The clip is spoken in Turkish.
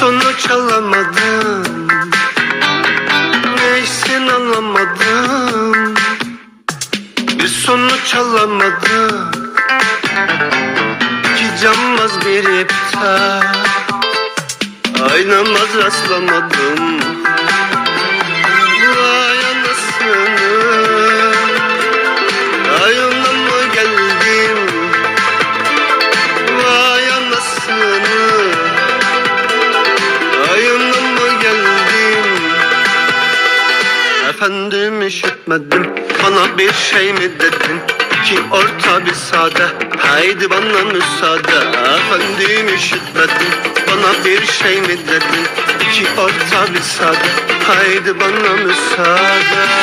sonuç alamadım Neysin anlamadım. Bir sonuç alamadım İki cambaz bir iptal. Aynamaz rastlamadım Efendim işitmedim. Bana bir şey mi dedin? İki orta bir sade. Haydi bana müsaade. Efendim işitmedim. Bana bir şey mi dedin? İki orta bir sade. Haydi bana müsaade